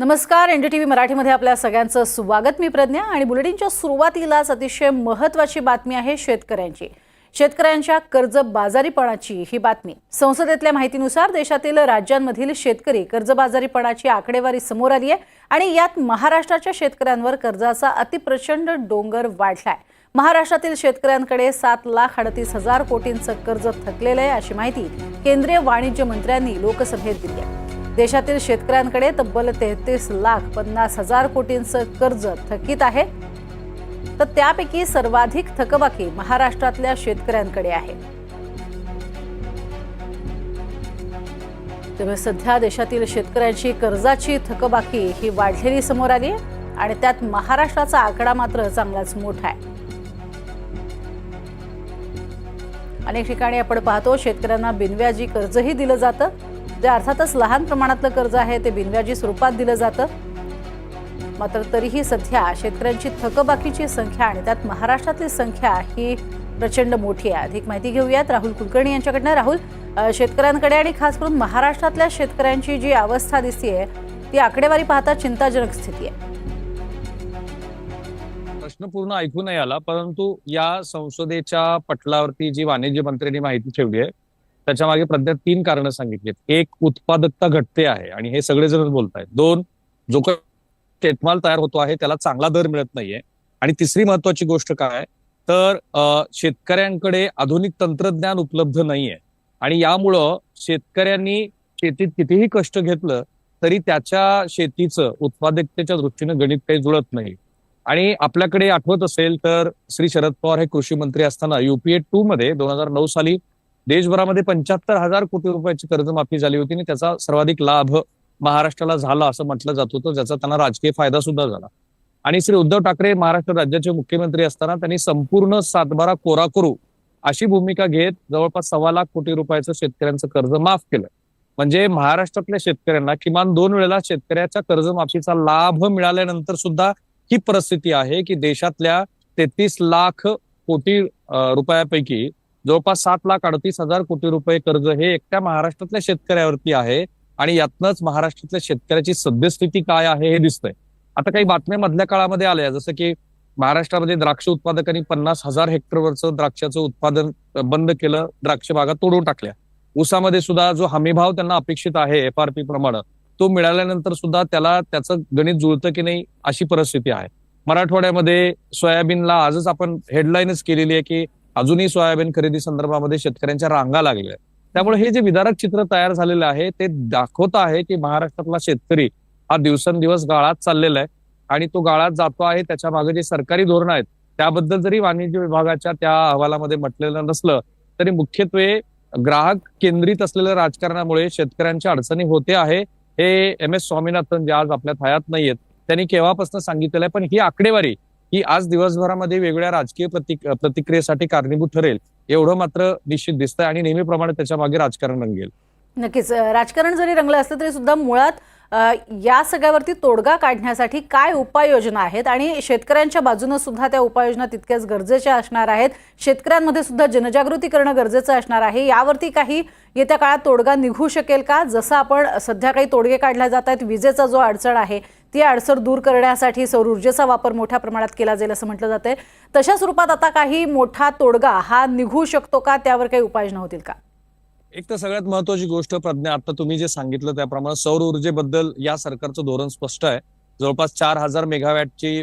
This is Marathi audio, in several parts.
नमस्कार एनडीटीव्ही मराठीमध्ये आपल्या सगळ्यांचं स्वागत. मी प्रज्ञा आणि बुलेटिनच्या सुरुवातीलाच अतिशय महत्वाची बातमी आहे शेतकऱ्यांची. शेतकऱ्यांच्या कर्जबाजारीपणाची ही बातमी. संसदेतल्या माहितीनुसार देशातील राज्यांमधील शेतकरी कर्जबाजारीपणाची आकडेवारी समोर आली आहे आणि यात महाराष्ट्राच्या शेतकऱ्यांवर कर्जाचा अतिप्रचंड डोंगर वाढलाय. महाराष्ट्रातील शेतकऱ्यांकडे सात लाख अडतीस हजार कोटींचं कर्ज थकलेलं आहे अशी माहिती केंद्रीय वाणिज्य मंत्र्यांनी लोकसभेत दिली आहे. देशातील शेतकऱ्यांकडे तब्बल तेहतीस लाख पन्नास हजार कोटींचं कर्ज थकीत आहे. तर त्यापैकी सर्वाधिक थकबाकी महाराष्ट्रातल्या शेतकऱ्यांकडे आहे. त्यामुळे सध्या देशातील शेतकऱ्यांची कर्जाची थकबाकी ही वाढलेली समोर आली आणि त्यात महाराष्ट्राचा आकडा मात्र चांगलाच मोठा आहे. अनेक ठिकाणी आपण पाहतो शेतकऱ्यांना बिनव्याजी कर्जही दिलं जातं. जे अर्थातच लहान प्रमाणातलं कर्ज आहे ते बिनव्याजी स्वरूपात दिलं जातं. मात्र तरीही सध्या शेतकऱ्यांची थकबाकीची संख्या आणि त्यात महाराष्ट्रातली संख्या ही प्रचंड मोठी आहे. अधिक माहिती घेऊयात राहुल कुलकर्णी यांच्याकडनं. राहुल शेतकऱ्यांकडे आणि खास करून महाराष्ट्रातल्या शेतकऱ्यांची जी अवस्था दिसतीये ती आकडेवारी पाहता चिंताजनक स्थिती आहे. प्रश्न पूर्ण ऐकू नाही आला परंतु या संसदेच्या पटलावरती जी वाणिज्य मंत्र्यांनी माहिती ठेवली आहे त्याच्यामागे प्रज्ञा तीन कारणं सांगितलीत. एक उत्पादकता घटते आहे आणि हे सगळेजण बोलतायत. दोन जो काही शेतमाल तयार होतो आहे त्याला चांगला दर मिळत नाहीये. आणि तिसरी महत्वाची गोष्ट काय तर शेतकऱ्यांकडे आधुनिक तंत्रज्ञान उपलब्ध नाहीये. आणि यामुळं शेतकऱ्यांनी शेतीत कितीही कष्ट घेतलं तरी त्याच्या शेतीचं उत्पादकतेच्या दृष्टीनं गणित काही जुळत नाही. आणि आपल्याकडे आठवत असेल तर श्री शरद पवार हे कृषी मंत्री असताना युपीए टू मध्ये दोन हजार नऊ साली देशभरामध्ये पंच्याहत्तर हजार कोटी रुपयाची कर्जमाफी झाली होती आणि त्याचा सर्वाधिक लाभ महाराष्ट्राला झाला असं म्हटलं जात होतं ज्याचा त्यांना राजकीय फायदा सुद्धा झाला. आणि श्री उद्धव ठाकरे महाराष्ट्र राज्याचे मुख्यमंत्री असताना त्यांनी संपूर्ण सातबारा कोरा करू अशी भूमिका घेत जवळपास सव्वा लाख कोटी रुपयाचं शेतकऱ्यांचं कर्ज माफ केलं. म्हणजे महाराष्ट्रातल्या शेतकऱ्यांना किमान दोन वेळेला शेतकऱ्याच्या कर्जमाफीचा लाभ मिळाल्यानंतर सुद्धा ही परिस्थिती आहे की देशातल्या तेहतीस लाख कोटी रुपयापैकी जवळपास सात लाख अडतीस हजार कोटी रुपये कर्ज हे एकट्या महाराष्ट्रातल्या शेतकऱ्यावरती आहे. आणि यातनंच महाराष्ट्रातल्या शेतकऱ्याची सद्यस्थिती काय आहे हे दिसतंय. आता काही बातम्या मधल्या काळामध्ये आल्या जसं की महाराष्ट्रामध्ये द्राक्ष उत्पादकांनी पन्नास हजार हेक्टरवरचं द्राक्षाचं उत्पादन बंद केलं द्राक्ष बागा तोडून टाकल्या. ऊसामध्ये सुद्धा जो हमीभाव त्यांना अपेक्षित आहे एफ आर पी प्रमाणे तो मिळाल्यानंतर सुद्धा त्याला त्याचं गणित जुळतं की नाही अशी परिस्थिती आहे. मराठवाड्यामध्ये सोयाबीनला आजच आपण हेडलाईनच केलेली आहे की अजूनही सोयाबीन खरेदी संदर्भामध्ये शेतकऱ्यांच्या रांगा लागल्या आहेत. त्यामुळे हे जे विदारक चित्र तयार झालेलं आहे ते दाखवत आहे की महाराष्ट्रातला शेतकरी हा दिवसेंदिवस गाळात चाललेला आहे आणि तो गाळात जातो आहे त्याच्यामागे जे सरकारी धोरणं आहेत त्याबद्दल जरी वाणिज्य विभागाच्या त्या अहवालामध्ये म्हटलेलं नसलं तरी मुख्यत्वे ग्राहक केंद्रित असलेल्या राजकारणामुळे शेतकऱ्यांच्या अडचणी होते आहे हे एम एस स्वामीनाथन जे आज आपल्या हयात नाहीयेत त्यांनी केव्हापासून सांगितलेलं आहे पण ही आकडेवारी ही आज दिवसभरामध्ये वेगळ्या राजकीय प्रतिक प्रतिक्रियेसाठी कारणीभूत ठरेल एवढं मात्र निश्चित दिसतंय आणि नेहमीप्रमाणे त्याच्यामागे राजकारण रंगेल. नक्कीच. राजकारण जरी रंगलं असलं तरी सुद्धा मुळात या सगळ्यावरती तोडगा काढण्यासाठी काय उपाययोजना आहेत? आणि शेतकऱ्यांच्या बाजूनं सुद्धा त्या उपाययोजना तितक्याच गरजेच्या असणार आहेत? शेतकऱ्यांमध्ये सुद्धा जनजागृती करणं गरजेचं असणार आहे? यावरती काही येत्या काळात तोडगा निघू शकेल का? जसं आपण सध्या काही तोडगे काढल्या जात आहेत विजेचा जो अडचण आहे ती अडचण दूर करण्यासाठी सौर ऊर्जेचा वापर मोठ्या प्रमाणात केला जाईल असं म्हटलं जातंय. तशा स्वरूपात आता काही मोठा तोडगा हा निघू शकतो का? त्यावर काही उपाययोजना होतील का? एक तर सगळ्यात महत्वाची गोष्ट प्रज्ञा आता तुम्ही जे सांगितलं त्याप्रमाणे सौर ऊर्जेबद्दल या सरकारचं धोरण स्पष्ट आहे. जवळपास चार हजार मेगावॅटची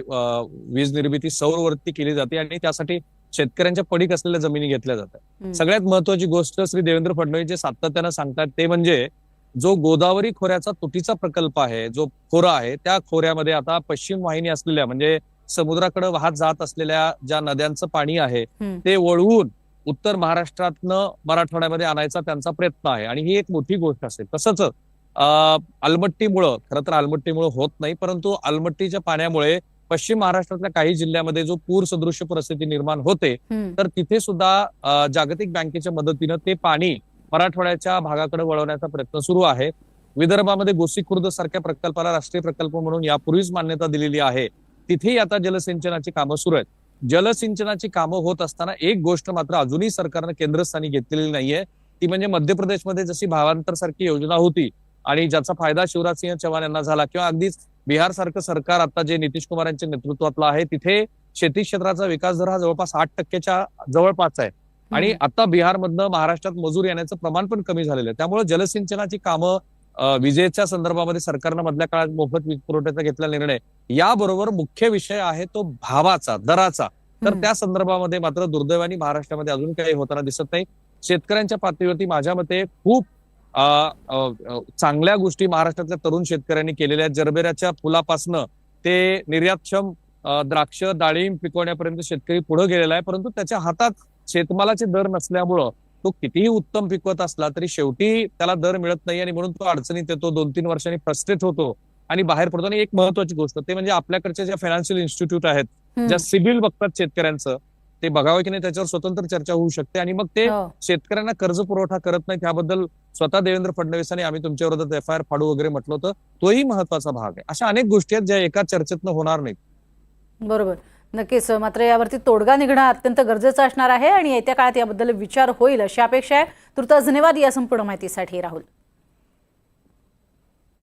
वीज निर्मिती सौरवरती केली जाते आणि त्यासाठी शेतकऱ्यांच्या पडीक असलेल्या जमिनी घेतल्या जातात. सगळ्यात महत्वाची गोष्ट श्री देवेंद्र फडणवीस जे सातत्यानं सांगतात ते म्हणजे जो गोदावरी खोऱ्याचा तुटीचा प्रकल्प आहे जो खोरा आहे त्या खोऱ्यामध्ये आता पश्चिम वाहिनी असलेल्या म्हणजे समुद्राकडे वाहत जात असलेल्या ज्या नद्यांचं पाणी आहे. ते वळवून उत्तर महाराष्ट्रातनं मराठवाड्यामध्ये आणायचा त्यांचा प्रयत्न आहे आणि ही एक मोठी गोष्ट असेल तसंच अं, अलमट्टीमुळं खरं तर अलमट्टीमुळं होत नाही परंतु अलमट्टीच्या पाण्यामुळे पश्चिम महाराष्ट्रातल्या काही जिल्ह्यामध्ये जो पूर सदृश्य परिस्थिती निर्माण होते. तर तिथे सुद्धा जागतिक बँकेच्या मदतीनं ते पाणी मराठवाड्याच्या भागाकडे वळवण्याचा प्रयत्न सुरू आहे. विदर्भामध्ये गोसी खुर्द सारख्या प्रकल्पाला राष्ट्रीय प्रकल्प म्हणून यापूर्वीच मान्यता दिलेली आहे. तिथेही आता जलसिंचनाची कामं सुरू आहेत. जलसिंचनाची कामं होत असताना एक गोष्ट मात्र अजूनही सरकारनं केंद्रस्थानी घेतलेली नाहीये. ती म्हणजे मध्य प्रदेशमध्ये जशी भावांतर सारखी योजना होती आणि ज्याचा फायदा शिवराज सिंह चव्हाण यांना झाला किंवा अगदीच बिहार सारखं सरकार आता जे नितीश कुमार यांच्या नेतृत्वातलं आहे तिथे शेती क्षेत्राचा विकास दर हा जवळपास आठ टक्क्याच्या जवळपास आहे. आणि आता बिहारमधनं महाराष्ट्रात मजूर येण्याचं प्रमाण पण कमी झालेलं आहे. त्यामुळे जलसिंचनाची कामं विजेच्या संदर्भामध्ये सरकारनं मधल्या काळात मोफत वीज पुरवठ्याचा घेतलेला निर्णय याबरोबर मुख्य विषय आहे तो भावाचा दराचा. तर. त्या संदर्भामध्ये मात्र दुर्दैवाने महाराष्ट्रामध्ये अजून काही होताना दिसत नाही. शेतकऱ्यांच्या पातळीवरती माझ्या मते खूप चांगल्या गोष्टी महाराष्ट्रातल्या तरुण शेतकऱ्यांनी केलेल्या आहेत. जरबेऱ्याच्या फुलापासनं ते निर्यातक्षम द्राक्ष डाळिंब पिकवण्यापर्यंत शेतकरी पुढे गेलेला आहे. परंतु त्याच्या हातात शेतमालाचे दर नसल्यामुळं तो कितीही उत्तम पिकवत असला तरी शेवटी त्याला दर मिळत नाही आणि म्हणून तो अडचणीत येतो दोन तीन वर्षांनी फ्रस्ट्रेट होतो. आणि बाहेर पडतो आणि एक महत्वाची गोष्ट ते म्हणजे आपल्याकडच्या ज्या फायनान्शियल इन्स्टिट्यूट आहेत. ज्या सिबिल बघतात शेतकऱ्यांचं ते बघावं की नाही त्याच्यावर स्वतंत्र चर्चा होऊ शकते. आणि मग ते हो. शेतकऱ्यांना कर्ज पुरवठा करत नाही त्याबद्दल स्वतः देवेंद्र फडणवीसांनी आम्ही तुमच्या विरोधात एफ आय आर फाडू वगैरे म्हटलं होतं तोही महत्त्वाचा भाग आहे. अशा अनेक गोष्टी आहेत ज्या एका चर्चेतनं होणार नाहीत. बरोबर. नक्कीच. मात्र यावरती तोडगा निघणं अत्यंत गरजेचं असणार आहे आणि येत्या काळात याबद्दल विचार होईल अशी अपेक्षा आहे. तुर्तास धन्यवाद या संपूर्ण माहितीसाठी राहुल.